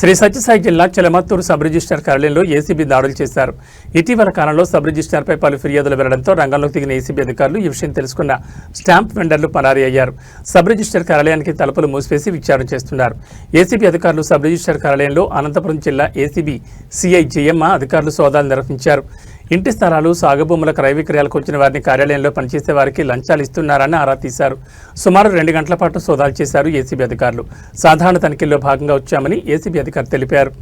శ్రీ సత్యసాయి జిల్లా చెలమత్తూరు sub registrar కార్యాలయంలో ACB దాడులు చేశారు. ఇటీవల కాలంలో సబ్ రిజిస్టార్పై పలు ఫిర్యాదులు వెళ్ళడంతో రంగంలోకి దిగిన ఏసీబీ అధికారులు ఈ విషయం తెలుసుకున్న స్టాంప్ వెండర్లు పరారీ అయ్యారు. సబ్ రిజిస్టార్ కార్యాలయానికి తలుపులు మూసివేసి విచారణ చేస్తున్నారు. ఏసీబీ అధికారులు సబ్ రిజిస్టార్ కార్యాలయంలో అనంతపురం జిల్లా ఏసీబీ సిఐ జయమ్మ అధికారులు సోదాలు నిర్వహించారు. ఇంటి స్థలాలు సాగు భూముల క్రయ విక్రయాలకు వచ్చిన వారిని కార్యాలయంలో పనిచేసే వారికి లంచాలు ఇస్తున్నారని ఆరా తీశారు. సుమారు రెండు గంటల పాటు సోదాలు చేశారు ఏసీబీ అధికారులు. సాధారణ తనిఖీల్లో భాగంగా వచ్చామని ఏసీబీ అధికారి తెలిపారు.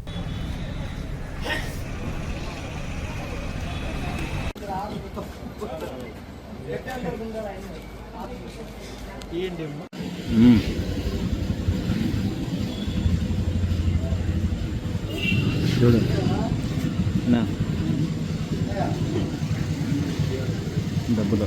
చూడు నా డబ్బులు.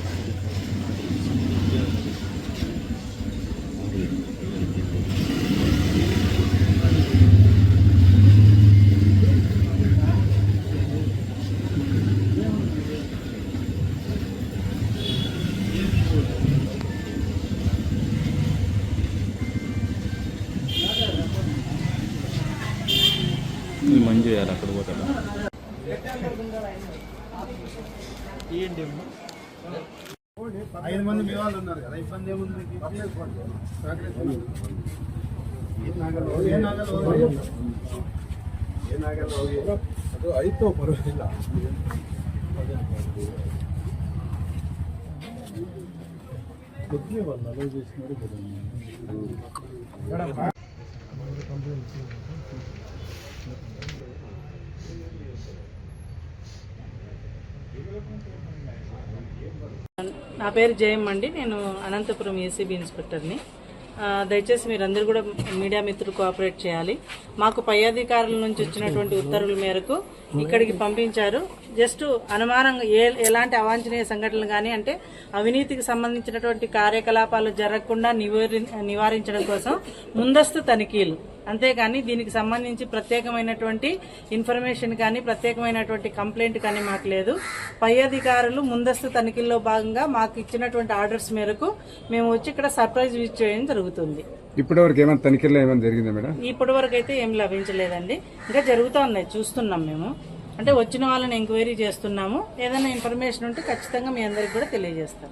మంజు చేయాలి అక్కడ పోతాడు? ఐదు మంది మీ వాళ్ళు ఉన్నారు కదా ఇబ్బంది ఏముంది ఏ నాగల్ ఏ నాగల్ ఏ నాగల్ ಅದು ಆಯ್ತು నా పేరు జయమ్మ అండి. నేను అనంతపురం ఏసీబీ ఇన్స్పెక్టర్ని దయచేసి మీరందరూ కూడా మీడియా మిత్రులు కోఆపరేట్ చేయాలి. మాకు పై అధికారుల నుంచి వచ్చినటువంటి ఉత్తర్వుల మేరకు ఇక్కడికి పంపించారు. జస్ట్ అనుమానంగా ఏ ఎలాంటి అవాంఛనీయ సంఘటనలు కానీ అంటే అవినీతికి సంబంధించినటువంటి కార్యకలాపాలు జరగకుండా నివారించడం కోసం ముందస్తు తనిఖీలు. అంతేగాని దీనికి సంబంధించి ప్రత్యేకమైనటువంటి ఇన్ఫర్మేషన్ కానీ ప్రత్యేకమైనటువంటి కంప్లైంట్ కానీ మాకు లేదు. పై అధికారులు ముందస్తు తనిఖీల్లో భాగంగా మాకు ఇచ్చినటువంటి ఆర్డర్స్ మేరకు మేము వచ్చి ఇక్కడ సర్ప్రైజ్ విజిట్ చేయడం జరుగుతుంది. ఇప్పటివరకు ఏమైనా తనిఖీల్లో ఏమైనా జరిగిందా మేడం? ఇప్పటి వరకు అయితే ఏం లభించలేదండి. ఇంకా జరుగుతూ ఉన్నాయి చూస్తున్నాం మేము. అంటే వచ్చిన వాళ్ళని ఎంక్వైరీ చేస్తున్నాము. ఏదైనా ఇన్ఫర్మేషన్ ఉంటే ఖచ్చితంగా మీ అందరికి కూడా తెలియజేస్తాం.